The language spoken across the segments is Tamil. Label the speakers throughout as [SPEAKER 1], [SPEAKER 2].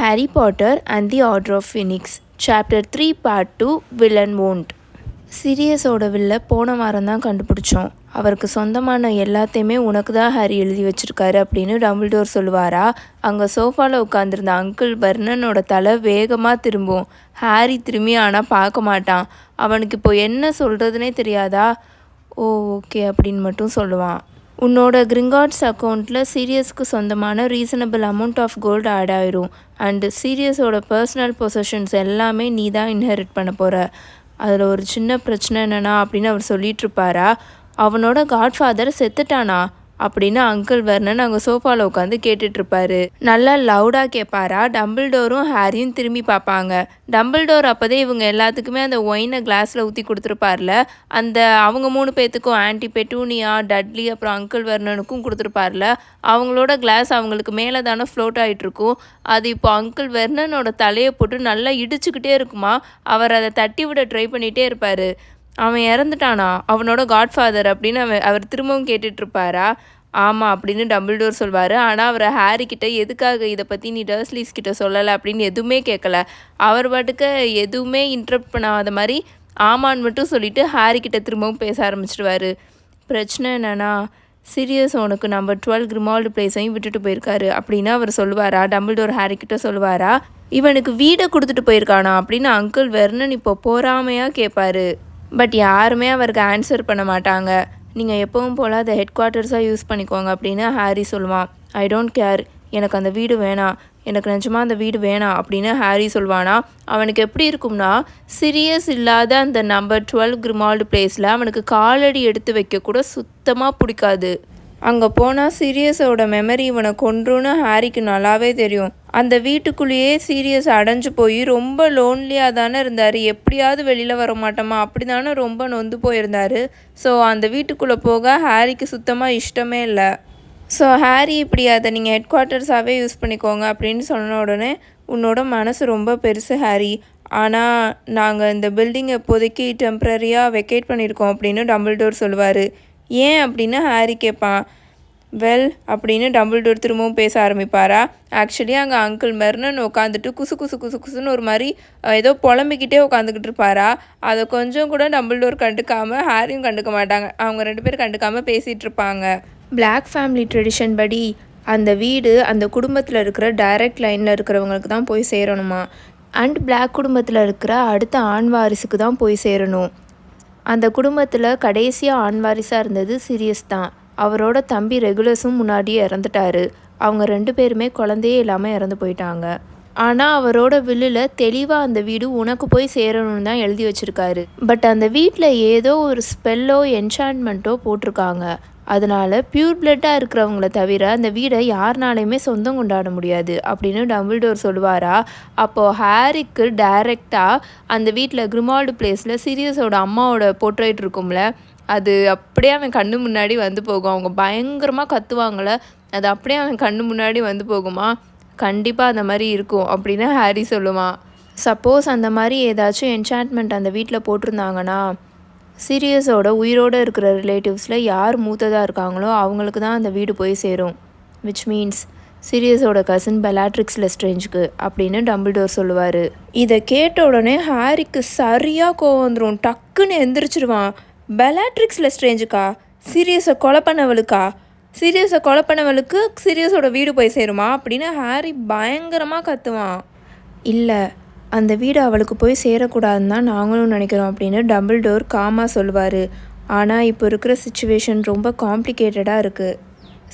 [SPEAKER 1] Harry Potter and the Order of Phoenix Chapter 3 Part 2 Villain Won't. சீரியஸோட வில்ல போன வாரம் தான் கண்டுபிடிச்சோம். அவருக்கு சொந்தமான எல்லாத்தையுமே உனக்கு தான் ஹாரி எழுதி வச்சிருக்காரு அப்படின்னு டம்பிள்டோர் சொல்லுவாரா? அங்கே சோஃபாவில் உட்காந்துருந்த அங்கிள் வர்ணனோட தலை வேகமாக திரும்பும். ஹாரி திரும்பி ஆனால் பார்க்க மாட்டான். அவனுக்கு இப்போ என்ன சொல்கிறதுனே தெரியாதா? ஓ ஓகே அப்படின்னு மட்டும் சொல்லுவான். உன்னோட கிரிங்கார்ட்ஸ் அக்கௌண்ட்டில் சீரியஸ்க்கு சொந்தமான reasonable amount of gold add ஆயிரும். அண்டு சீரியஸோட பர்சனல் பொசஷன்ஸ் எல்லாமே நீ தான் இன்ஹெரிட் பண்ண போகிற அதில் ஒரு சின்ன பிரச்சனை என்னன்னா அப்படின்னு அவர் சொல்லிட்டு இருப்பாரா? அவனோட காட்ஃபாதர் செத்துட்டானா? அப்படின்னு அங்கிள் வர்ணன் அங்கே சோஃபாவில் உட்காந்து கேட்டுட்ருப்பாரு. நல்லா லவுடாக கேட்பாரா டம்பிள்டோரும் ஹாரியும் திரும்பி பார்ப்பாங்க டம்பிள்டோர் அப்போதே இவங்க எல்லாத்துக்குமே அந்த ஒயினை கிளாஸில் ஊற்றி கொடுத்துருப்பார்ல. அந்த அவங்க மூணு பேர்த்துக்கும் ஆன்டி பெட்டூனியா டட்லி அப்புறம் அங்கிள் வர்ணனுக்கும் கொடுத்துருப்பார்ல. அவங்களோட கிளாஸ் அவங்களுக்கு மேலே தானே ஃப்ளோட் ஆகிட்ருக்கும் அது இப்போ அங்கிள் வெர்னனோட தலையை போட்டு நல்லா இடிச்சுக்கிட்டே இருக்குமா? அவர் அதை தட்டி விட ட்ரை பண்ணிகிட்டே இருப்பார். அவன் இறந்துட்டானா? அவனோட காட்ஃபாதர் அப்படின்னு அவன் அவர் திரும்பவும் கேட்டுட்ருப்பாரா? ஆமாம் அப்படின்னு டம்பிள்டோர் சொல்வார். ஆனால் அவர் ஹாரி கிட்ட எதுக்காக இதை பற்றி நீ டர்ஸ்லீஸ் கிட்ட சொல்லலை அப்படின்னு எதுவுமே கேட்கல அவர் பாட்டுக்கு எதுவுமே இன்ட்ரப்ட் பண்ணாத மாதிரி ஆமான்னு மட்டும் சொல்லிட்டு ஹாரி கிட்ட திரும்பவும் பேச ஆரம்பிச்சிடுவாரு. பிரச்சனை என்னென்னா சீரியஸ் உனக்கு நம்ம டுவெல் கிரிமால்டு பிளேஸையும் விட்டுட்டு போயிருக்காரு அப்படின்னு அவர் சொல்லுவாரா? டம்பிள்டோர் ஹாரி கிட்ட சொல்லுவாரா? இவனுக்கு வீடை கொடுத்துட்டு போயிருக்கானா? அப்படின்னு அங்கிள் வெர்னன் இப்போ போறாமையாக கேட்பாரு பட் யாருமே அவருக்கு ஆன்சர் பண்ண மாட்டாங்க. நீங்கள் எப்பவும் போல் அதை ஹெட் குவார்ட்டர்ஸாக யூஸ் பண்ணிக்கோங்க அப்படின்னு ஹாரி சொல்லுவான். ஐ டோன்ட் கேர் எனக்கு அந்த வீடு வேணாம். எனக்கு நிஜமாக அந்த வீடு வேணாம் அப்படின்னு ஹாரி சொல்வானா. அவனுக்கு எப்படி இருக்கும்னா சீரியஸ் இல்லாத அந்த நம்பர் டுவெல் கிரிமால்டு பிளேஸில் அவனுக்கு காலடி எடுத்து வைக்க கூட சுத்தமாக பிடிக்காது. அங்கே போனால் சீரியஸோட மெமரி இவனை கொன்றுன்னு ஹாரிக்கு நல்லாவே தெரியும். அந்த வீட்டுக்குள்ளேயே சீரியஸ் அடைஞ்சு போய் ரொம்ப லோன்லியாக தானே இருந்தார். எப்படியாவது வெளியில் வர மாட்டோமா? அப்படி தானே ரொம்ப நொந்து போயிருந்தார். ஸோ அந்த வீட்டுக்குள்ளே போக ஹாரிக்கு சுத்தமாக இஷ்டமே இல்லை. ஸோ ஹாரி இப்படி அதை நீங்கள் ஹெட் குவார்ட்டர்ஸாகவே யூஸ் பண்ணிக்கோங்க அப்படின்னு சொன்ன உடனே உன்னோட மனசு ரொம்ப பெருசு ஹாரி. ஆனால் நாங்கள் இந்த பில்டிங்கை இப்போதைக்கு டெம்ப்ரரியாக வெக்கேட் பண்ணியிருக்கோம் அப்படின்னு டம்பிள்டோர் சொல்லுவார். ஏன் அப்படின்னு ஹாரி கேட்பான். வெல் அப்படின்னு டம்பிள்டோர் திரும்பவும் பேச ஆரம்பிப்பாரா? ஆக்சுவலி அங்கே அங்கிள் மெர்னன் உட்காந்துட்டு குசு குசு குசு குசுன்னு ஒரு மாதிரி ஏதோ புலம்பிக்கிட்டே உட்காந்துக்கிட்டு இருப்பாரா? அதை கொஞ்சம் கூட டம்பிள்டோர் கண்டுக்காமல் ஹாரியும் கண்டுக்க மாட்டாங்க. அவங்க ரெண்டு பேரும் கண்டுக்காமல் பேசிகிட்டு இருப்பாங்க. பிளாக் ஃபேமிலி ட்ரெடிஷன் படி அந்த வீடு அந்த குடும்பத்தில் இருக்கிற டைரக்ட் லைனில் இருக்கிறவங்களுக்கு தான் போய் சேரணுமா? அண்ட் பிளாக் குடும்பத்தில் இருக்கிற அடுத்த ஆண் வாரிசுக்கு தான் போய் சேரணும். அந்த குடும்பத்தில் கடைசியாக ஆண் வாரிசாக இருந்தது சீரியஸ் தான். அவரோட தம்பி ரெகுலஸும் முன்னாடியே இறந்துட்டாரு. அவங்க ரெண்டு பேருமே குழந்தையே இல்லாமல் இறந்து போயிட்டாங்க. ஆனால் அவரோட வில்லில் தெளிவாக அந்த வீடு உனக்கு போய் சேரணும்னு தான் எழுதி வச்சுருக்காரு. பட் அந்த வீட்டில் ஏதோ ஒரு ஸ்பெல்லோ என்சான்மெண்ட்டோ போட்டிருக்காங்க. அதனால பியூர் பிளட்டாக இருக்கிறவங்கள தவிர அந்த வீடை யாருனாலையுமே சொந்தம் கொண்டாட முடியாது அப்படின்னு டம்பிள்டோர் சொல்லுவாரா? அப்போது ஹாரிக்கு டைரெக்டாக அந்த வீட்டில் கிரிமால்டு பிளேஸில் சீரியஸோட அம்மாவோட போர்ட்ரேட் இருக்கும்ல அது அப்படியே அவன் கண்ணு முன்னாடி வந்து போகும். அவங்க பயங்கரமாக கத்துவாங்கள அது அப்படியே அவன் கண்ணு முன்னாடி வந்து போகுமா? கண்டிப்பாக அந்த மாதிரி இருக்கும் அப்படின்னு ஹாரி சொல்லுவான் சப்போஸ் அந்த மாதிரி ஏதாச்சும் என்சான்ட்மெண்ட் அந்த வீட்டில் போட்டிருந்தாங்கன்னா சீரியஸோட உயிரோடு இருக்கிற ரிலேட்டிவ்ஸில் யார் மூத்ததாக இருக்காங்களோ அவங்களுக்கு தான் அந்த வீடு போய் சேரும். விச் மீன்ஸ் சீரியஸோட கசின் பெலாட்ரிக்ஸ் லெஸ்ட்ரேஞ்சுக்கு அப்படின்னு டம்பிள்டோர் சொல்லுவார். இதை கேட்ட உடனே ஹாரிக்கு சரியாக கோவம் வந்துடும் டக்குன்னு எந்திரிச்சிருவான். பெலாட்ரிக்ஸ் லெஸ்ட்ரேஞ்சுக்கா சீரியஸை கொலை பண்ணவளுக்கா? சீரியஸை கொலை பண்ணவளுக்கு சீரியஸோட வீடு போய் சேருமா அப்படின்னு ஹாரி பயங்கரமாக கத்துவான். இல்லை அந்த வீடு அவளுக்கு போய் சேரக்கூடாதுன்னு தான் நாங்களும் நினைக்கிறோம் அப்படின்னு டபுள் டோர் காமாக சொல்லுவார். ஆனால் இப்போ இருக்கிற சுச்சுவேஷன் ரொம்ப காம்ப்ளிகேட்டடாக இருக்குது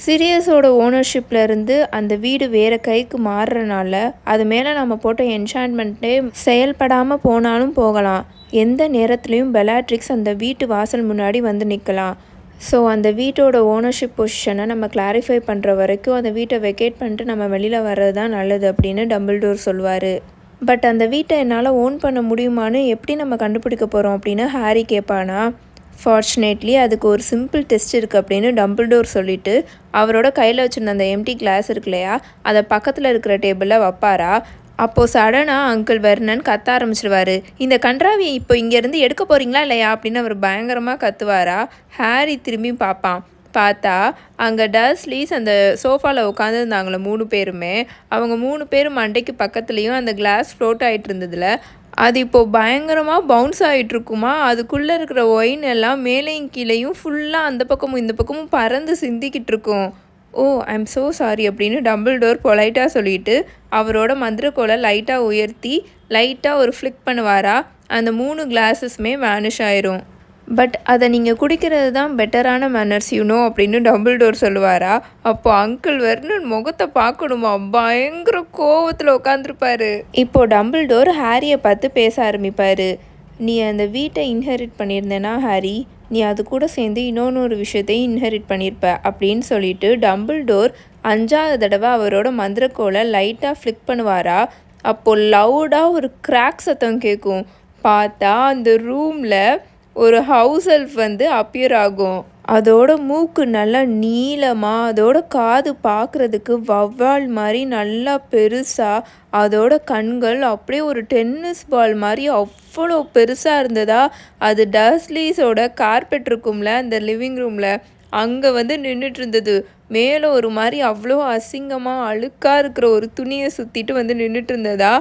[SPEAKER 1] சீரியஸோட ஓனர்ஷிப்பில் இருந்து அந்த வீடு வேறு கைக்கு மாறுறனால அது மேலே நம்ம போட்ட என்சான்மெண்ட்டே செயல்படாமல் போனாலும் போகலாம். எந்த நேரத்துலையும் பெலாட்ரிக்ஸ் அந்த வீட்டு வாசல் முன்னாடி வந்து நிற்கலாம் ஸோ அந்த வீட்டோட ஓனர்ஷிப் பொசிஷனை நம்ம கிளாரிஃபை பண்ணுற வரைக்கும் அந்த வீட்டை வெக்கேட் பண்ணிட்டு நம்ம வெளியில் வர்றது தான் நல்லது அப்படின்னு டம்பிள்டோர் சொல்லுவார் பட் அந்த வீட்டை என்னால் ஓன் பண்ண முடியுமான்னு எப்படி நம்ம கண்டுபிடிக்க போகிறோம் அப்படின்னு ஹாரி கேட்பானா ஃபார்ச்சுனேட்லி அதுக்கு ஒரு சிம்பிள் டெஸ்ட் இருக்குது அப்படின்னு டம்பிள்டோர் சொல்லிவிட்டு அவரோட கையில் வச்சுருந்த அந்த எம்டி கிளாஸ் இருக்கு இல்லையா அதை பக்கத்தில் இருக்கிற டேபிளில் வைப்பாரா அப்போது சடனாக அங்கிள் வர்ணன் கத்த ஆரம்பிச்சிடுவார் இந்த கன்றாவியை இப்போ இங்கேருந்து எடுக்க போகிறீங்களா இல்லையா அப்படின்னு அவர் பயங்கரமாக கத்துவாரா? ஹாரி திரும்பி பார்ப்பான். பார்த்தா அங்கே டஸ்லீஸ் அந்த சோஃபாவில் உட்காந்துருந்தாங்களே மூணு பேருமே. அவங்க மூணு பேரும் மண்டைக்கு பக்கத்துலேயும் அந்த கிளாஸ் ஃப்ளோட் ஆகிட்டு இருந்ததில். அது இப்போது பயங்கரமாக பவுன்ஸ் ஆகிட்டுருக்குமா அதுக்குள்ளே இருக்கிற ஒயின் எல்லாம் மேலேயும் கீழேயும் ஃபுல்லாக அந்த பக்கமும் இந்த பக்கமும் பறந்து சிந்திக்கிட்டு இருக்கும். ஓ ஐம் ஸோ சாரி அப்படின்னு டபுள் டோர் பொலைட்டாக சொல்லிட்டு அவரோட மந்திரக்கோலை லைட்டாக உயர்த்தி லைட்டாக ஒரு ஃப்ளிக் பண்ணுவாரா? அந்த மூணு கிளாஸஸுமே வேனிஷ் ஆயிரும். பட் அதை நீங்கள் குடிக்கிறது தான் பெட்டரான மேனர்ஸ் யூனோ அப்படின்னு டபுள் டோர் சொல்லுவாரா? அப்போ அங்கிள் வெர்னன் முகத்தை பார்க்கணுமா? பயங்கர கோவத்தில் உட்காந்துருப்பாரு இப்போது டபுள் டோர் ஹாரியை பார்த்து பேச ஆரம்பிப்பார். நீ அந்த வீட்டை இன்ஹெரிட் பண்ணியிருந்தேனா ஹாரி? நீ அது கூட சேர்ந்து இன்னொன்று ஒரு விஷயத்தையும் இன்ஹெரிட் பண்ணியிருப்ப அப்படின்னு சொல்லிட்டு டம்பிள் டோர் அஞ்சாவது தடவை அவரோட மந்திரக்கோலை லைட்டாக ஃப்ளிக் பண்ணுவாரா? அப்போது லவுடாக ஒரு கிராக் சத்தம் கேட்கும். பார்த்தா அந்த ரூமில் ஒரு ஹவுஸ் எல்ஃப் வந்து அப்பியர் ஆகும். அதோட மூக்கு நல்லா நீளமாக அதோட காது பார்க்குறதுக்கு வவ்வால் மாதிரி நல்லா பெருசாக அதோட கண்கள் அப்படியே ஒரு டென்னிஸ் பால் மாதிரி அவ்வளோ பெருசாக இருந்ததா? அது டஸ்லீஸோட கார்பெட் இருக்கும்ல அந்த லிவிங் ரூமில் அங்கே வந்து நின்றுட்டு இருந்தது. மேலே ஒரு மாதிரி அவ்வளோ அசிங்கமாக அழுக்காக இருக்கிற ஒரு துணியை சுற்றிட்டு வந்து நின்றுட்டு இருந்ததா?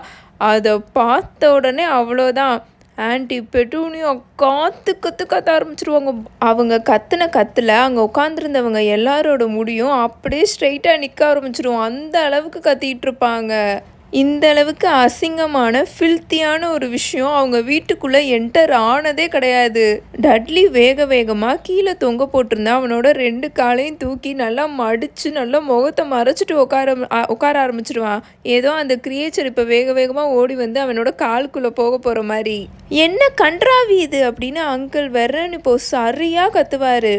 [SPEAKER 1] அதை பார்த்த உடனே அவ்வளோதான். ஆன்டி பெட்டூனியோ காத்து கத்து கத்த ஆரம்பிச்சிருவாங்க. அவங்க கத்துன கத்தில் அங்கே உட்காந்துருந்தவங்க எல்லாரோட முடியும் அப்படியே ஸ்ட்ரைட்டாக நிற்க ஆரம்பிச்சிருவோம் அந்த அளவுக்கு கத்திக்கிட்டு இருப்பாங்க. இந்த அளவுக்கு அசிங்கமான ஃபில்த்தியான ஒரு விஷயம் அவங்க வீட்டுக்குள்ளே என்டர் ஆனதே கிடையாது. டட்லி வேக வேகமாக கீழே தொங்க போட்டிருந்தா அவனோட ரெண்டு காலையும் தூக்கி நல்லா மடித்து நல்லா முகத்தை மறைச்சிட்டு உட்கார உட்கார ஆரம்பிச்சிடுவான் ஏதோ அந்த கிரியேச்சர் இப்போ வேக வேகமாக ஓடி வந்து அவனோட காலுக்குள்ளே போக போகிற மாதிரி. என்ன கன்றாவி இது? அப்படின்னு அங்கிள் வெர்ரன் இப்போ சரியாக கத்துவார்.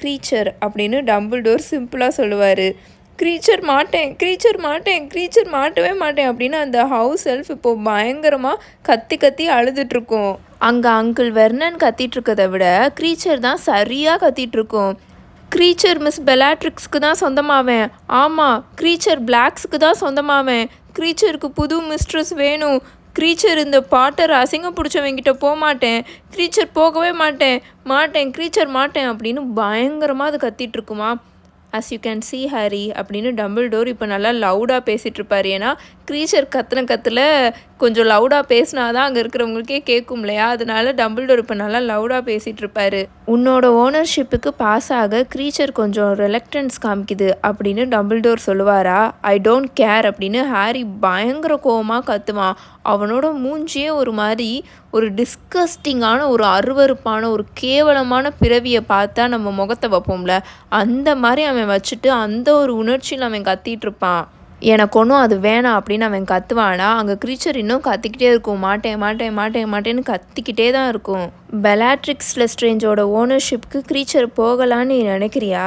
[SPEAKER 1] க்ரீச்சர் அப்படின்னு டம்பிள் டோர் சிம்பிளாக சொல்லுவார். க்ரீச்சர் மாட்டேன் க்ரீச்சர் மாட்டேன் க்ரீச்சர் மாட்டவே மாட்டேன் அப்படின்னு அந்த ஹவுஸ் செல்ஃப் இப்போது பயங்கரமாக கத்தி கத்தி அழுதுட்ருக்கும் அங்கே அங்கிள் வெர்னன் கத்திட்டு விட க்ரீச்சர் தான் சரியாக கத்திகிட்ருக்கும் க்ரீச்சர் மிஸ் பெலாட்ரிக்ஸ்க்கு தான் சொந்தமாவேன். ஆமாம் க்ரீச்சர் பிளாக்ஸுக்கு தான் சொந்தமாவேன். க்ரீச்சருக்கு புது மிஸ்ட்ரஸ் வேணும். க்ரீச்சர் இந்த பாட்டர் அசிங்கம் பிடிச்சவங்கிட்ட போக மாட்டேன். க்ரீச்சர் போகவே மாட்டேன். மாட்டேன் க்ரீச்சர் மாட்டேன் அப்படின்னு பயங்கரமாக அது கத்திட்டு இருக்குமா as you can see Harry அப்படின்னு டம்பிள் டோர் இப்போ நல்லா லவுடாக பேசிகிட்டு இருப்பார் ஏன்னா க்ரீச்சர் கத்துன கத்தில் கொஞ்சம் லவுடாக பேசினா தான் அங்கே இருக்கிறவங்களுக்கே கேட்கும் இல்லையா? அதனால டம்பிள் டோர் இப்போ நல்லா லவுடாக பேசிகிட்டு இருப்பார் உன்னோட ஓனர்ஷிப்புக்கு பாஸ் ஆக க்ரீச்சர் கொஞ்சம் ரிலக்டன்ஸ் காமிக்குது அப்படின்னு டம்பிள் டோர் சொல்லுவாரா? ஐ டோன்ட் கேர் அப்படின்னு ஹாரி பயங்கர கோவமாக கத்துவான். அவனோட மூஞ்சியே ஒரு மாதிரி ஒரு டிஸ்கஸ்டிங்கான ஒரு அருவறுப்பான ஒரு கேவலமான பிறவியை பார்த்தா நம்ம முகத்தை வைப்போம்ல. அந்த மாதிரி அவன் வச்சுட்டு அந்த ஒரு உணர்ச்சியில் அவன் கத்திட்டு இருப்பான். எனக்கு ஒன்றும் அது வேணாம் அப்படின்னு அவன் கத்துவானா? அங்கே க்ரீச்சர் இன்னும் கத்திக்கிட்டே இருக்கும். மாட்டேன் மாட்டேன் மாட்டேன் மாட்டேன்னு கத்திக்கிட்டே தான் இருக்கும். பெலாட்ரிக்ஸ் லெஸ்ட்ரேஞ்சோட ஓனர்ஷிப்க்கு க்ரீச்சர் போகலான்னு நீ நினைக்கிறியா?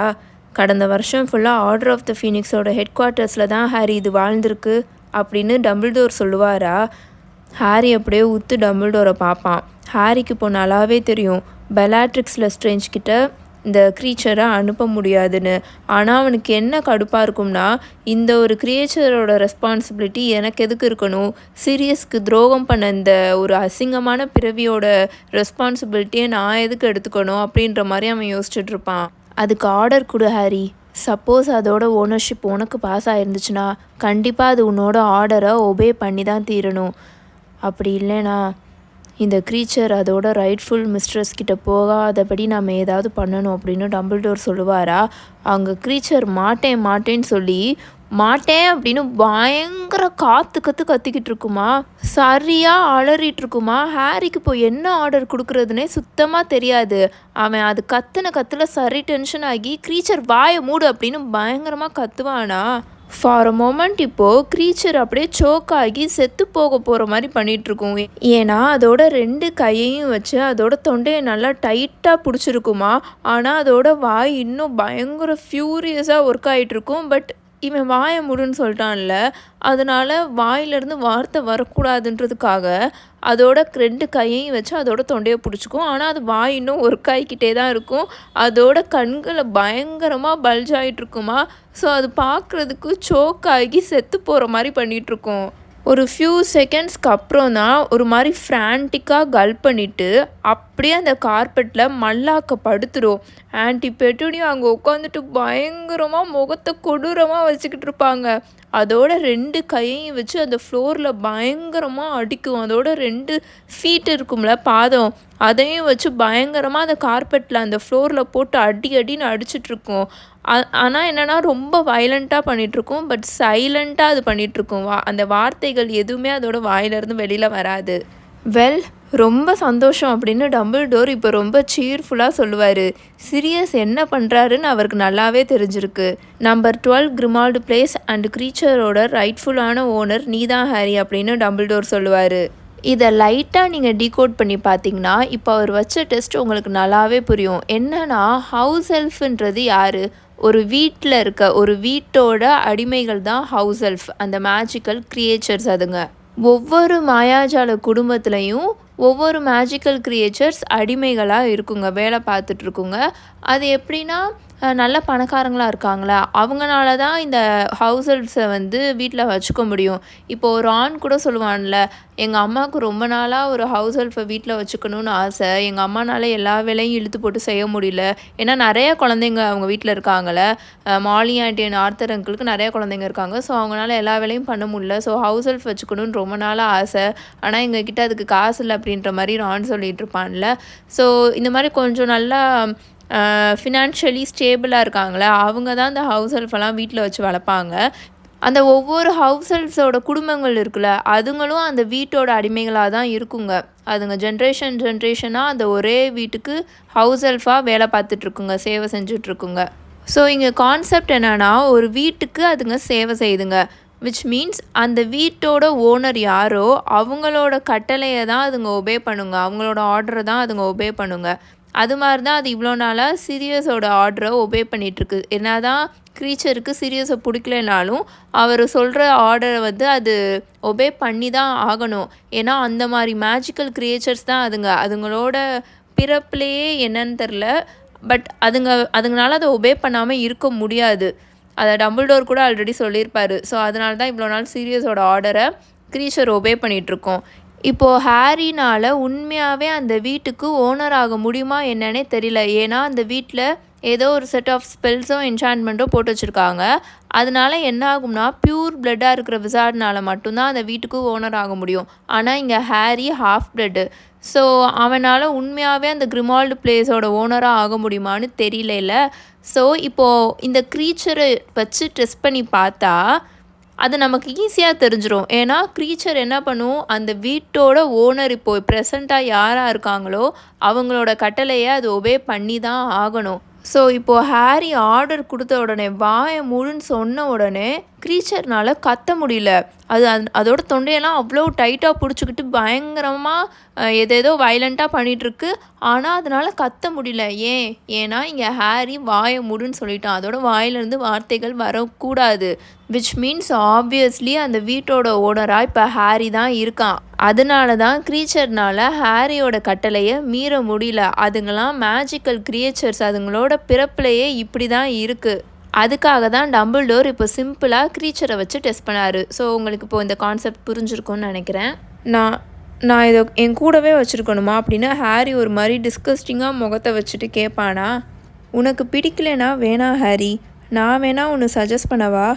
[SPEAKER 1] கடந்த வருஷம் ஃபுல்லாக ஆர்டர் ஆஃப் த ஃபீனிக்ஸோட ஹெட் குவார்ட்டர்ஸில் தான் ஹாரி இது வாழ்ந்திருக்கு அப்படின்னு டம்பிள்டோர் சொல்லுவாரா? ஹாரி அப்படியே உத்து டம்பிள்டோரை பார்ப்பான். ஹாரிக்கு இப்போ நல்லாவே தெரியும். பெலாட்ரிக்ஸ் லெஸ்ட்ரேஞ்ச் கிட்ட இந்த க்ரீச்சரை அனுப்ப முடியாதுன்னு. ஆனால் அவனுக்கு என்ன கடுப்பாக இருக்கும்னா இந்த ஒரு க்ரியேச்சரோட ரெஸ்பான்சிபிலிட்டி எனக்கு எதுக்கு இருக்கணும்? சீரியஸ்க்கு துரோகம் பண்ண இந்த ஒரு அசிங்கமான பிறவியோட ரெஸ்பான்சிபிலிட்டியை நான் எதுக்கு எடுத்துக்கணும் அப்படின்ற மாதிரி அவன் யோசிச்சுட்டு இருப்பான். அதுக்கு ஆர்டர் கொடு ஹாரி. சப்போஸ் அதோட ஓனர்ஷிப் உனக்கு பாஸ் ஆயிருந்துச்சுன்னா கண்டிப்பாக அது உன்னோட ஆர்டரை ஒபே பண்ணி தான் தீரணும். அப்படி இல்லைனா இந்த க்ரீச்சர் அதோட ரைட்ஃபுல் மிஸ்ட்ரஸ் கிட்ட போகாதபடி நம்ம ஏதாவது பண்ணணும் அப்படின்னு டம்பிள்டோர் சொல்லுவாரா? அங்கே க்ரீச்சர் மாட்டேன் மாட்டேன்னு சொல்லி மாட்டேன் அப்படின்னு பயங்கர காத்து கற்று கத்திக்கிட்டு இருக்குமா? சரியாக அலறிட்டு இருக்குமா? ஹாரிக்கு இப்போ என்ன ஆர்டர் கொடுக்குறதுனே சுத்தமாக தெரியாது. அவன் அது கத்துன கத்தில் சரி டென்ஷன் ஆகி க்ரீச்சர் வாயை மூடு அப்படின்னு பயங்கரமாக கத்துவானா? ஃபார் அ மொமெண்ட் இப்போது க்ரீச்சர் அப்படியே சோக் ஆகி செத்து போக போகிற மாதிரி பண்ணிகிட்ருக்கோம் ஏன்னா அதோட ரெண்டு கையையும் வச்சு அதோட தொண்டையை நல்லா டைட்டாக பிடிச்சிருக்குமா? ஆனால் அதோட வாய் இன்னும் பயங்கர ஃப்யூரியஸாக ஒர்க் ஆகிட்டுருக்கும் பட் இவன் வாயை முடுன்னு சொல்லிட்டான்ல அதனால் வாயிலிருந்து வார்த்தை வரக்கூடாதுன்றதுக்காக அதோட ரெண்டு கையையும் வச்சு அதோட தொண்டையை பிடிச்சிக்கும். ஆனால் அது வாய் இன்னும் ஒரு காய்கிட்டே தான் இருக்கும். அதோட கண்களை பயங்கரமாக பல்ஜ் ஆகிட்டு இருக்குமா. ஸோ அது பார்க்குறதுக்கு சோக்காகி செத்து போகிற மாதிரி பண்ணிகிட்ருக்கோம் ஒரு ஃபியூ செகண்ட்ஸ்க்கு அப்புறம் தான் ஒரு மாதிரி ஃப்ரான்டிக்காக கல் பண்ணிவிட்டு அப்படியே அந்த கார்பெட்டில் மல்லாக்க படுத்துரும் ஆன்ட்டி பெட்டுனியும் அங்கே உட்காந்துட்டு பயங்கரமாக முகத்தை கொடூரமாக வச்சுக்கிட்டு இருப்பாங்க. அதோட ரெண்டு கையையும் வச்சு அந்த ஃப்ளோரில் பயங்கரமாக அடிக்கும். அதோட ரெண்டு ஃபீட் இருக்கும்ல பாதம். அதையும் வச்சு பயங்கரமாக அந்த கார்பெட்டில் அந்த ஃப்ளோரில் போட்டு அடி அடின்னு அடிச்சிட்ருக்கோம் ஆனால் என்னென்னா ரொம்ப வயலண்ட்டாக பண்ணிகிட்ருக்கோம் பட் சைலண்ட்டாக அது பண்ணிகிட்ருக்கோம் வா அந்த வார்த்தைகள் எதுவுமே அதோட வாயிலிருந்து வெளியில் வராது. வெல் ரொம்ப சந்தோஷம் அப்படின்னு டம்பிள் டோர் இப்போ ரொம்ப சீர்ஃபுல்லாக சொல்லுவார். சிரியஸ் என்ன பண்ணுறாருன்னு அவருக்கு நல்லாவே தெரிஞ்சிருக்கு. Number twelve Grimmauld Place and க்ரீச்சரோட ரைட்ஃபுல்லான ஓனர் நீதான் ஹாரி அப்படின்னு டம்பிள் டோர் சொல்லுவார். இதை லைட்டாக நீங்கள் டீகோட் பண்ணி பார்த்தீங்கன்னா இப்போ அவர் வச்ச டெஸ்ட் உங்களுக்கு நல்லாவே புரியும். என்னன்னா ஹவுஸ் ஹெல்ஃப்ன்றது யார்? ஒரு வீட்டில் இருக்க ஒரு வீட்டோட அடிமைகள் தான் ஹவுஸ் எல்ஃப் அந்த மேஜிக்கல் கிரியேச்சர்ஸ் அதுங்க. ஒவ்வொரு மாயாஜால குடும்பத்துலேயும் ஒவ்வொரு மேஜிக்கல் கிரியேச்சர்ஸ் அடிமைகளாக இருக்குங்க வேலை பார்த்துட்ருக்குங்க அது எப்படின்னா நல்ல பணக்காரங்களாக இருக்காங்களா? அவங்கனால தான் இந்த ஹவுஸ் ஹெல்ப்ஸை வந்து வீட்டில் வச்சுக்க முடியும். இப்போது ஒரு ஆண் கூட சொல்லுவான்ல எங்கள் அம்மாவுக்கு ரொம்ப நாளாக ஒரு ஹவுஸ் ஹெல்ப்பை வீட்டில் வச்சுக்கணுன்னு ஆசை. எங்கள் அம்மானால எல்லா வேலையும் இழுத்து போட்டு செய்ய முடியல. ஏன்னா நிறைய குழந்தைங்க அவங்க வீட்டில் இருக்காங்களே மாலி ஆண்டி அண்ட் ஆர்த்தர் அங்கிளுக்கு நிறைய குழந்தைங்க இருக்காங்க. ஸோ அவங்களால எல்லா வேலையும் பண்ண முடியல. ஸோ ஹவுஸ் ஹெல்ப் வச்சுக்கணுன்னு ரொம்ப நாளாக ஆசை. ஆனால் எங்கள் கிட்டே அதுக்கு காசு இல்லை அப்படின்ற மாதிரி ரான் சொல்லிட்டு இருப்பான்ல. ஸோ இந்த மாதிரி கொஞ்சம் நல்லா ஃபினான்ஷியலி ஸ்டேபிளாக இருக்காங்களே அவங்க தான் இந்த ஹவுஸ் ஹெல்ஃபெல்லாம் வீட்டில் வச்சு வளர்ப்பாங்க. அந்த ஒவ்வொரு ஹவுஸ் ஹெல்ப்ஸோட குடும்பங்கள் இருக்குல்ல அதுங்களும் அந்த வீட்டோட அடிமைகளாக தான் இருக்குங்க. அதுங்க ஜென்ரேஷன் ஜென்ரேஷனாக அந்த ஒரே வீட்டுக்கு ஹவுஸ் ஹெல்ஃபாக வேலை பார்த்துட்ருக்குங்க சேவை செஞ்சிட்ருக்குங்க ஸோ இங்கே கான்செப்ட் என்னென்னா ஒரு வீட்டுக்கு அதுங்க சேவை செய்யுதுங்க விச் மீன்ஸ் அந்த வீட்டோட ஓனர் யாரோ அவங்களோட கட்டளையை தான் அதுங்க ஒபே பண்ணுங்க. அவங்களோட ஆர்டரை தான் அதுங்க ஒபே பண்ணுங்க. அது மாதிரி தான் அது இவ்வளோ நாளாக சீரியஸோட ஆர்டரை ஒபே பண்ணிகிட்ருக்கு என்ன தான் க்ரீச்சருக்கு சீரியஸை பிடிக்கலனாலும் அவர் சொல்கிற ஆர்டரை வந்து அது ஒபே பண்ணி தான் ஆகணும். ஏன்னா அந்த மாதிரி மேஜிக்கல் க்ரியேச்சர்ஸ் தான் அதுங்க. அதுங்களோட பிறப்புலேயே என்னன்னு தெரில பட் அதுங்க அதுங்களால அதை ஒபே பண்ணாமல் இருக்க முடியாது. அதை டபுள் கூட ஆல்ரெடி சொல்லியிருப்பார். ஸோ அதனால தான் இவ்வளோ நாள் சீரியஸோட ஆர்டரை க்ரீச்சர் ஒபே பண்ணிகிட்ருக்கோம் இப்போது ஹாரினால் உண்மையாகவே அந்த வீட்டுக்கு ஓனர் ஆக முடியுமா என்னன்னே தெரியல. ஏன்னா அந்த வீட்டில் ஏதோ ஒரு செட் ஆஃப் ஸ்பெல்ஸோ என்சான்மெண்ட்டோ போட்டு வச்சுருக்காங்க. அதனால என்ன ஆகும்னா பியூர் பிளட்டாக இருக்கிற விசார்ட்னால மட்டும்தான் அந்த வீட்டுக்கு ஓனர் ஆக முடியும். ஆனால் இங்கே ஹாரி ஹாஃப் பிளட்டு ஸோ அவனால் உண்மையாகவே அந்த கிரிமால்டு பிளேஸோட ஓனராக ஆக முடியுமான்னு தெரியல ஸோ இப்போது இந்த க்ரீச்சரை வச்சு டெஸ்ட் பண்ணி பார்த்தா அது நமக்கு ஈஸியாக தெரிஞ்சிடும் ஏன்னா க்ரீச்சர் என்ன பண்ணும்? அந்த வீட்டோட ஓனர் இப்போது ப்ரெசண்ட்டாக யாராக இருக்காங்களோ அவங்களோட கட்டளையை அது ஒபே பண்ணி தான் ஆகணும். ஸோ இப்போது ஹாரி ஆர்டர் கொடுத்த உடனே வாயை முழுன்னு சொன்ன உடனே க்ரீச்சர்னால் கத்த முடியல. அது அதோட தொண்டையெல்லாம் அவ்வளோ டைட்டாக பிடிச்சிக்கிட்டு பயங்கரமாக எதேதோ வயலண்ட்டாக பண்ணிகிட்ருக்கு ஆனால் அதனால் கத்த முடியல. ஏன்? ஏன்னா இங்கே ஹாரி வாயை முடுன்னு சொல்லிட்டான். அதோட வாயிலேருந்து வார்த்தைகள் வரக்கூடாது. விச் மீன்ஸ் ஆப்வியஸ்லி அந்த வீட்டோட ஓனராக இப்போ ஹாரி தான் இருக்கான். அதனால தான் க்ரீச்சர்னால் ஹாரியோட கட்டளையை மீற முடியல. அதுங்களாம் மேஜிக்கல் க்ரியேச்சர்ஸ் அதுங்களோட பிறப்புலையே இப்படி தான் இருக்குது அதுக்காக தான் டபுள் டோர் இப்போ சிம்பிளாக க்ரீச்சரை வச்சு டெஸ்ட் பண்ணார். ஸோ உங்களுக்கு இப்போ இந்த கான்செப்ட் புரிஞ்சிருக்கும்னு நினைக்கிறேன். நான் நான் இதை என் கூடவே வச்சுருக்கணுமா அப்படின்னு ஹாரி ஒரு மாதிரி டிஸ்கஸ்டிங்காக முகத்தை வச்சுட்டு கேட்பானா உனக்கு பிடிக்கலனா வேணா ஹாரி நான் வேணா உன்னை சஜஸ்ட் பண்ணவா?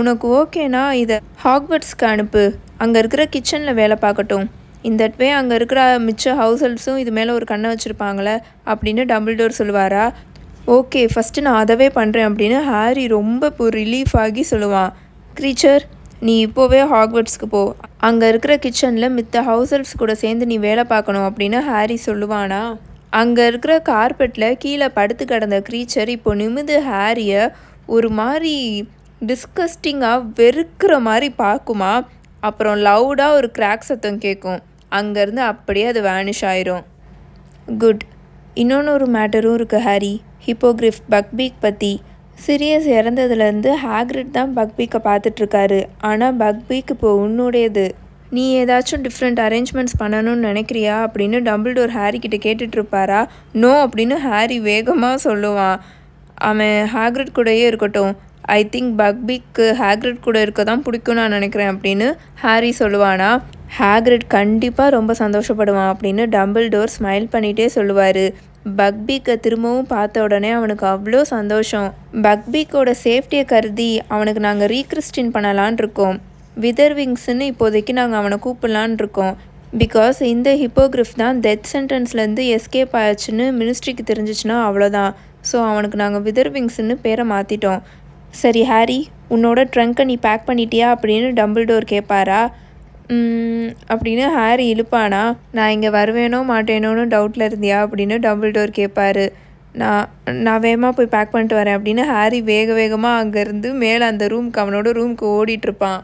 [SPEAKER 1] உனக்கு ஓகேனா இதை ஹாக்வர்ட்ஸ்க்கு அனுப்பு. அங்கே இருக்கிற கிச்சனில் வேலை பார்க்கட்டும். இந்த வே அங்கே இருக்கிற மிச்ச ஹவுஸ் ஹெல்ப்ஸும் இது மேலே ஒரு கண்ணை வச்சுருப்பாங்களே அப்படின்னு டபுள் டோர் சொல்லுவாரா? ஓகே ஃபஸ்ட்டு நான் அதவே பண்ணுறேன் அப்படின்னு ஹாரி ரொம்ப இப்போ ரிலீஃப் ஆகி சொல்லுவான். க்ரீச்சர் நீ இப்போவே ஹாக்வர்ட்ஸ்க்கு போ. அங்கே இருக்கிற கிச்சனில் மித்த ஹவுஸ் ஹெல்ப்ஸ் கூட சேர்ந்து நீ வேலை பார்க்கணும் அப்படின்னு ஹாரி சொல்லுவானா. அங்கே இருக்கிற கார்பெட்டில் கீழே படுத்து கிடந்த க்ரீச்சர் இப்போ நிமிது ஹாரியை ஒரு மாதிரி டிஸ்கஸ்டிங்காக வெறுக்கிற மாதிரி பார்க்குமா. அப்புறம் லவுடாக ஒரு கிராக் சத்தம் கேட்கும். அங்கேருந்து அப்படியே அது வேனிஷ் ஆயிரும். குட் இன்னொன்று ஒரு மேட்டரும் இருக்குது ஹாரி. ஹிப்போகிரிஃப் பக்பீக் பற்றி சிரியஸ் இறந்ததுலேருந்து ஹேக்ரிட் தான் பக்பீக்கை பார்த்துட்ருக்காரு. ஆனால் பக்பீக் இப்போ உன்னுடையது. நீ ஏதாச்சும் டிஃப்ரெண்ட் அரேஞ்ச்மெண்ட்ஸ் பண்ணணும்னு நினைக்கிறியா அப்படின்னு டபுள்டோர் ஹாரி கிட்ட கேட்டுட்ருப்பாரா? நோ அப்படின்னு ஹாரி வேகமாக சொல்லுவான். அவன் ஹேக்ரிட் கூடயே இருக்கட்டும். ஐ திங்க் பக்பீக்கு ஹேக்ரிட் கூட இருக்க தான் பிடிக்கும் நான் நினைக்கிறேன் அப்படின்னு ஹாரி சொல்லுவானா? ஹேக்ரிட் கண்டிப்பாக ரொம்ப சந்தோஷப்படுவான் அப்படின்னு டம்பிள் டோர் ஸ்மைல் பண்ணிகிட்டே சொல்லுவார். பக்பீக்கை திரும்பவும் பார்த்த உடனே அவனுக்கு அவ்வளோ சந்தோஷம். பக்பீக்கோட சேஃப்டியை கருதி அவனுக்கு நாங்கள் ரீக்ரிஸ்டின் பண்ணலான் இருக்கோம். விதர் விங்ஸ்ன்னு இப்போதைக்கு நாங்கள் அவனை கூப்பிடலான் இருக்கோம். பிகாஸ் இந்த ஹிப்போகிரிஃப் தான் டெத் சென்டென்ஸ்லேருந்து எஸ்கேப் ஆயிடுச்சுன்னு மினிஸ்ட்ரிக்கு தெரிஞ்சிச்சுன்னா அவ்வளோதான். ஸோ அவனுக்கு நாங்கள் விதர் விங்ஸ்ன்னு பேரை மாற்றிட்டோம் சரி ஹாரி உன்னோட ட்ரங்க்கை நீ பேக் பண்ணிட்டியா அப்படின்னு டபுள் டோர் கேட்பாரா அப்படின்னு ஹாரி இழுப்பானா? நான் இங்கே வருவேனோ மாட்டேனோன்னு டவுட்டில் இருந்தியா? அப்படின்னு டபுள் டோர் கேட்பாரு நான் நான் வேகமாக போய் பேக் பண்ணிட்டு வரேன் அப்படின்னு ஹாரி வேக வேகமாக அங்கேருந்து மேலே அந்த ரூமுக்கு அவனோட ரூமுக்கு ஓடிட்டுருப்பான்.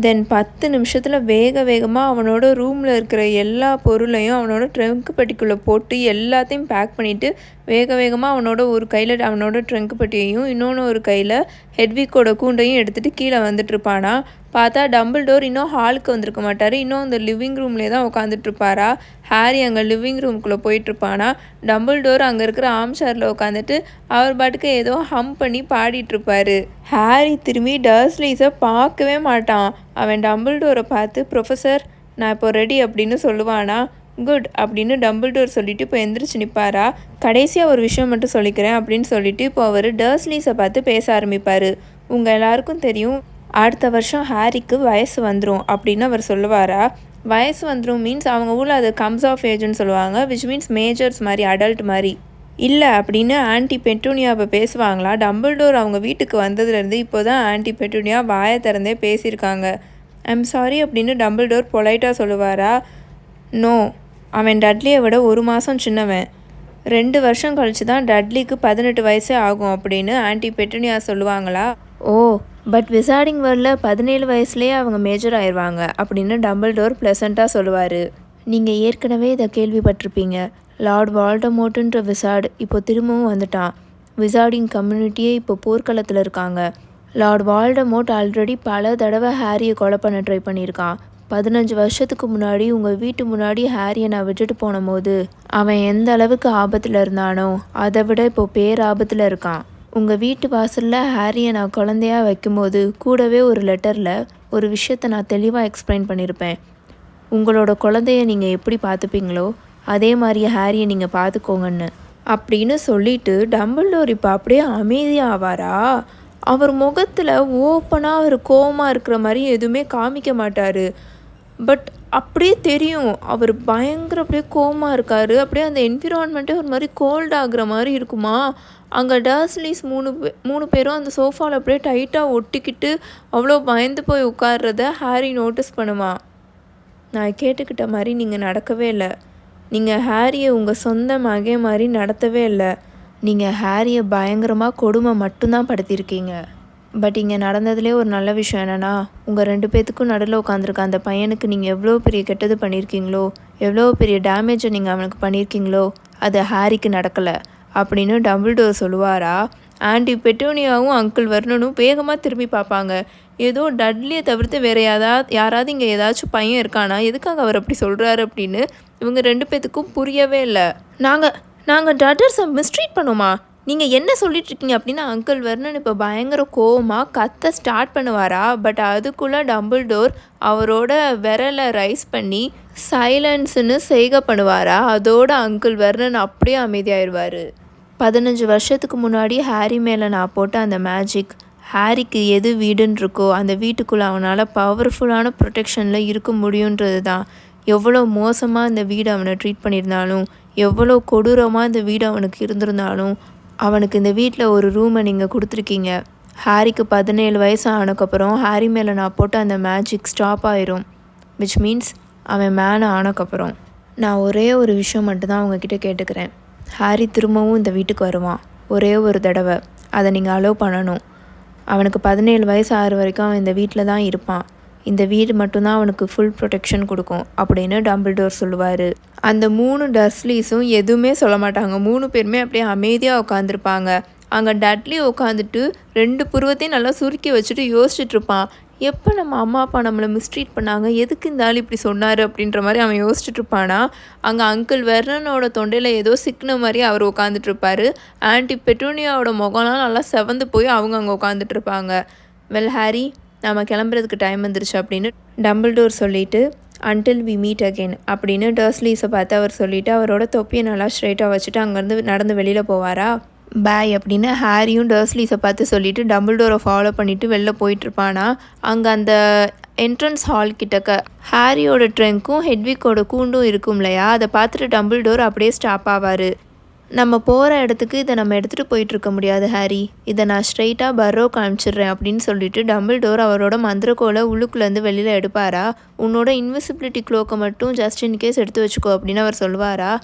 [SPEAKER 1] தென் பத்து நிமிஷத்தில் வேக வேகமாக அவனோட ரூமில் இருக்கிற எல்லா பொருளையும் அவனோட ட்ரங்க் பெட்டிக்குள்ளே போட்டு எல்லாத்தையும் பேக் பண்ணிவிட்டு வேக வேகமாக அவனோட ஒரு கையில் அவனோட ட்ரங்க் பெட்டியையும் இன்னொன்று ஒரு கையில் ஹெட்விக்கோட கூண்டையும் எடுத்துகிட்டு கீழே வந்துட்டு இருப்பானா பார்த்தா டபுள் டோர் இன்னும் ஹாலுக்கு வந்திருக்க மாட்டார். இன்னும் அந்த லிவிங் ரூம்லேயே தான் உட்காந்துட்ருப்பாரா ஹாரி அங்கே லிவிங் ரூம்குள்ளே போயிட்டுருப்பானா டபுள் டோர் அங்கே இருக்கிற ஆம்சேரில் உட்காந்துட்டு அவர் பாட்டுக்கு ஏதோ ஹம் பண்ணி பாடிட்டுருப்பாரு ஹாரி திரும்பி டர்ஸ்லீஸை பார்க்கவே மாட்டான். அவன் டபுள் டோரை பார்த்து ப்ரொஃபஸர் நான் இப்போ ரெடி அப்படின்னு சொல்லுவானா? குட் அப்படின்னு டபுள் டோர் சொல்லிட்டு இப்போ எந்திரிச்சு நிற்பாரா கடைசியாக ஒரு விஷயம் மட்டும் சொல்லிக்கிறேன் அப்படின்னு சொல்லிவிட்டு இப்போ அவர் டர்ஸ்லீஸை பார்த்து பேச ஆரம்பிப்பார். உங்கள் எல்லாருக்கும் தெரியும் அடுத்த வருஷம் ஹாரிக்கு வயசு வந்துடும் அப்படின்னு அவர் சொல்லுவாரா? வயசு வந்துடும் மீன்ஸ் அவங்க ஊரில் அது கம்ஸ் ஆஃப் ஏஜ்னு சொல்லுவாங்க விச் மீன்ஸ் மேஜர்ஸ் மாதிரி அடல்ட் மாதிரி. இல்லை அப்படின்னு ஆன்டி பெட்டூனியா இப்போ பேசுவாங்களா? டம்பிள்டோர் அவங்க வீட்டுக்கு வந்ததுலேருந்து இப்போ தான் ஆன்டி பெட்டூனியா வாயை திறந்தே பேசியிருக்காங்க. ஐம் சாரி அப்படின்னு டம்பிள்டோர் பொலைட்டாக சொல்லுவாரா? நோ அவன் டட்லியை விட ஒரு மாதம் சின்னவன். ரெண்டு வருஷம் கழிச்சு தான் டட்லிக்கு பதினெட்டு வயசே ஆகும் அப்படின்னு ஆன்டி பெட்டனியா சொல்லுவாங்களா? ஓ பட் விசாரிங் வேர்ல்டில் பதினேழு வயசுலேயே அவங்க மேஜர் ஆயிடுவாங்க அப்படின்னு டபுள் டோர் ப்ளசண்ட்டாக சொல்லுவார். நீங்கள் ஏற்கனவே இதை கேள்விப்பட்டிருப்பீங்க. லார்ட் வால்டமோட்டுன்ற விசார்டு இப்போ திரும்பவும் வந்துட்டான். விசார்டிங் கம்யூனிட்டியே இப்போ போர்க்களத்தில் இருக்காங்க. லார்ட் வால்டமோட் ஆல்ரெடி பல தடவை ஹாரியை கொலை பண்ண ட்ரை பண்ணியிருக்கான். பதினஞ்சு வருஷத்துக்கு முன்னாடி உங்கள் வீட்டு முன்னாடி ஹாரியை நான் விட்டுட்டு போன போது அவன் எந்த அளவுக்கு ஆபத்தில் இருந்தானோ அதை விட இப்போ பேர் ஆபத்தில் இருக்கான். உங்கள் வீட்டு வாசலில் ஹாரியை நான் குழந்தையா வைக்கும்போது கூடவே ஒரு லெட்டரில் ஒரு விஷயத்தை நான் தெளிவாக எக்ஸ்பிளைன் பண்ணியிருப்பேன் உங்களோட குழந்தைய நீங்கள் எப்படி பார்த்துப்பீங்களோ அதே மாதிரி ஹாரியை நீங்கள் பார்த்துக்கோங்கன்னு அப்படின்னு சொல்லிட்டு டம்பிள்டோர் இப்போ அப்படியே அமைதியாவாரா? அவர் முகத்தில் ஓப்பனாக அவர் கோவமாக இருக்கிற மாதிரி எதுவுமே காமிக்க மாட்டார். பட் அப்படியே தெரியும் அவர் பயங்கர அப்படியே கோவமாக இருக்கார். அப்படியே அந்த என்விரான்மெண்ட்டே ஒரு மாதிரி கோல்ட் ஆகுற மாதிரி இருக்குமா? அங்கே டர்ஸ்லீஸ் மூணு மூணு பேரும் அந்த சோஃபாவில் அப்படியே டைட்டாக ஒட்டிக்கிட்டு அவ்வளோ பயந்து போய் உட்கார்றத ஹாரி நோட்டீஸ் பண்ணுவான் நான் கேட்டுக்கிட்ட மாதிரி நீங்கள் நடக்கவே இல்லை. நீங்கள் ஹாரியை உங்கள் சொந்த மகன் மாதிரி நடத்தவே இல்லை. நீங்கள் ஹாரியை பயங்கரமாக கொடுமை மட்டும்தான் படுத்தியிருக்கீங்க பட் இங்கே நடந்ததுலே ஒரு நல்ல விஷயம் என்னென்னா உங்கள் ரெண்டு பேத்துக்கும் நடுவில் உட்காந்துருக்க அந்த பையனுக்கு நீங்கள் எவ்வளோ பெரிய கெட்டது பண்ணியிருக்கீங்களோ எவ்வளோ பெரிய டேமேஜை நீங்கள் அவனுக்கு பண்ணியிருக்கீங்களோ அது ஹாரிக்கு நடக்கலை. அப்படின்னு டபுள் டோர் சொல்லுவாரா? ஆண்டி பெட்டோனியாவும் அங்கிள் வர்ணனும் வேகமாக திரும்பி பார்ப்பாங்க. ஏதோ டட்லியை தவிர்த்து வேறு யாராவது யாராவது இங்கே ஏதாச்சும் பையன் இருக்கானா? எதுக்காக அவர் அப்படி சொல்கிறாரு அப்படின்னு இவங்க ரெண்டு பேத்துக்கும் புரியவே இல்லை. நாங்கள் நாங்கள் டட்டர்ஸை மிஸ்ட்ரீட் பண்ணுமா? நீங்கள் என்ன சொல்லிட்டு இருக்கீங்க அப்படின்னு அங்கிள் வர்ணன் இப்போ பயங்கர கோவமாக கத்த ஸ்டார்ட் பண்ணுவாரா? பட் அதுக்குள்ளே டம்பிள் டோர் அவரோட விரலை ரைஸ் பண்ணி சைலன்ஸ்னு செய்க பண்ணுவாரா? அதோட அங்கிள் வர்ணன் அப்படியே அமைதியாயிடுவார் பதினஞ்சு வருஷத்துக்கு முன்னாடி ஹாரி மேலே நான் போட்ட அந்த மேஜிக் ஹாரிக்கு எது வீடுன்னு இருக்கோ அந்த வீட்டுக்குள்ளே அவனால் பவர்ஃபுல்லான ப்ரொடெக்ஷனில் இருக்க முடியுன்றது தான் எவ்வளோ மோசமாக இந்த வீடு அவனை ட்ரீட் பண்ணியிருந்தாலும் எவ்வளோ கொடூரமாக இந்த வீடு அவனுக்கு இருந்திருந்தாலும் அவனுக்கு இந்த வீட்டில் ஒரு ரூமை நீங்கள் கொடுத்துருக்கீங்க. ஹாரிக்கு பதினேழு வயசு ஆனக்கப்புறம் ஹாரி மேலே நான் போட்ட அந்த மேஜிக் ஸ்டாப் ஆயிரும். விச் மீன்ஸ் அவன் மேலே ஆனக்கப்புறம் நான் ஒரே ஒரு விஷயம் மட்டும்தான் அவங்கக்கிட்ட கேட்டுக்கிறேன். ஹாரி திரும்பவும் இந்த வீட்டுக்கு வருவான் ஒரே ஒரு தடவை. அதை நீங்கள் அலோவ் பண்ணணும். அவனுக்கு பதினேழு வயசு ஆறு வரைக்கும் அவன் இந்த வீட்டில் தான் இருப்பான். இந்த வீடு மட்டும்தான் அவனுக்கு ஃபுல் ப்ரொடெக்ஷன் கொடுக்கும் அப்படின்னு டம்பிள்டோர் சொல்லுவார். அந்த மூணு டஸ்லீஸும் எதுவுமே சொல்ல மாட்டாங்க. மூணு பேருமே அப்படியே அமைதியாக உட்காந்துருப்பாங்க அங்கே டட்லி உட்காந்துட்டு ரெண்டு புருவத்தையும் நல்லா சுருக்கி வச்சுட்டு யோசிச்சுட்டு இருப்பான். எப்போ நம்ம அம்மா அப்பா நம்மளை மிஸ்ட்ரீட் பண்ணாங்க? எதுக்கு இந்த ஆள் இப்படி சொன்னார்? அப்படின்ற மாதிரி அவன் யோசிச்சுட்டு இருப்பானா? அங்கே அங்கிள் வெர்னனோட தொண்டையில் ஏதோ சிக்கின மாதிரி அவர் உட்காந்துட்டு இருப்பார். ஆன்டி பெட்ரோனியாவோட முகம்லாம் நல்லா செவந்து போய் அவங்க அங்கே உட்காந்துட்டு இருப்பாங்க. வெல் ஹாரி நம்ம கிளம்புறதுக்கு டைம் வந்துருச்சு அப்படின்னு டம்பிள்டோர் சொல்லிட்டு அன்டில் வி மீட் அகெயின் அப்படின்னு டர்ஸ்லீஸை பார்த்து அவர் சொல்லிவிட்டு அவரோட தொப்பியை நல்லா ஸ்ட்ரைட்டாக வச்சுட்டு அங்கேருந்து நடந்து வெளியில் போவாரா? பாய் அப்படின்னு ஹாரியும் டர்ஸ்லீஸை பார்த்து சொல்லிவிட்டு டம்பிள்டோரை ஃபாலோ பண்ணிவிட்டு வெளில போயிட்டுருப்பானா? அங்கே அந்த என்ட்ரன்ஸ் ஹால் கிட்டக்க ஹாரியோட ட்ரெங்க்கும் ஹெட்விக்கோட கூண்டும் இருக்கும் இல்லையா? அதை பார்த்துட்டு டம்பிள்டோர் அப்படியே ஸ்டாப் ஆவார். நம்ம போகிற இடத்துக்கு இதை நம்ம எடுத்துகிட்டு போயிட்டுருக்க முடியாது ஹாரி. இதை நான் ஸ்ட்ரைட்டாக பர்ரோ காமிச்சிடுறேன் அப்படின்னு சொல்லிட்டு டம்பிள் டோர் அவரோட மந்திரக்கோலை உள்ளுக்குள்ளேருந்து வெளியில் எடுப்பாரா? உன்னோட இன்விசிபிலிட்டி க்ளோக்கை மட்டும் ஜஸ்ட் இன் கேஸ் எடுத்து வச்சுக்கோ அப்படின்னு அவர் சொல்லுவாரா?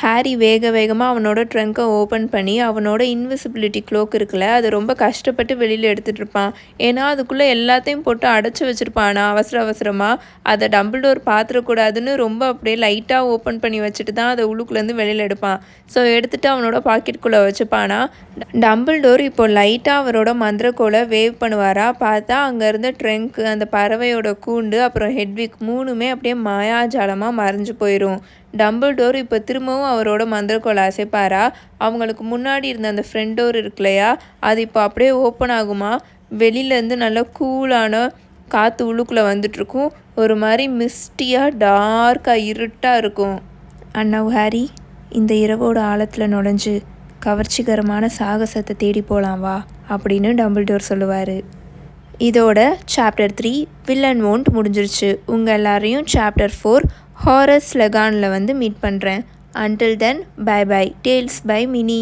[SPEAKER 1] ஹாரி வேக வேகமாக அவனோட ட்ரங்கை ஓப்பன் பண்ணி அவனோட இன்விசிபிலிட்டி க்ளோக் இருக்குல்ல அதை ரொம்ப கஷ்டப்பட்டு வெளியில் எடுத்துகிட்டு இருப்பான். ஏன்னா அதுக்குள்ளே எல்லாத்தையும் போட்டு அடைச்சி வச்சுருப்பானா. அவசர அவசரமாக அதை டபுள் டோர் பார்த்துடக்கூடாதுன்னு ரொம்ப அப்படியே லைட்டாக ஓப்பன் பண்ணி வச்சுட்டு தான் அதை உள்ளுக்குள்ளேருந்து வெளியில் எடுப்பான். ஸோ எடுத்துகிட்டு அவனோட பாக்கெட்டுக்குள்ளே வச்சுப்பானா டம்பிள் டோர் இப்போ லைட்டாக அவரோட மந்திரக்கோலை வேவ் பண்ணுவாரா? பார்த்தா அங்கேருந்து ட்ரெங்க்கு அந்த பறவையோட கூண்டு அப்புறம் ஹெட்விக் மூணுமே அப்படியே மாயாஜாலமாக மறைஞ்சு போயிடும் டம்பிள் டோர் இப்போ திரும்பவும் அவரோட மந்திரக்கோலை அசைப்பாரா? அவங்களுக்கு முன்னாடி இருந்த அந்த ஃப்ரெண்ட் டோர் இருக்கு இல்லையா அது இப்போ அப்படியே ஓப்பன் ஆகுமா? வெளியிலேருந்து நல்லா கூலான காற்று உள்ளுக்குள்ளே வந்துட்டுருக்கும். ஒரு மாதிரி மிஸ்டியாக டார்க்காக இருட்டாக இருக்கும். அண்ணாவு ஹாரி இந்த இரவோட ஆழத்தில் நுழைஞ்சு கவர்ச்சிகரமான சாகசத்தை தேடி போகலாம் வா அப்படின்னு டபுள் டோர் சொல்லுவார். இதோட சாப்டர் த்ரீ வில்லன் ஓண்ட் முடிஞ்சிருச்சு. உங்கள் எல்லாரையும் சாப்டர் ஃபோர் ஹாரஸ் லெகானில் வந்து மீட் பண்ணுறேன் until then bye bye tales by Mini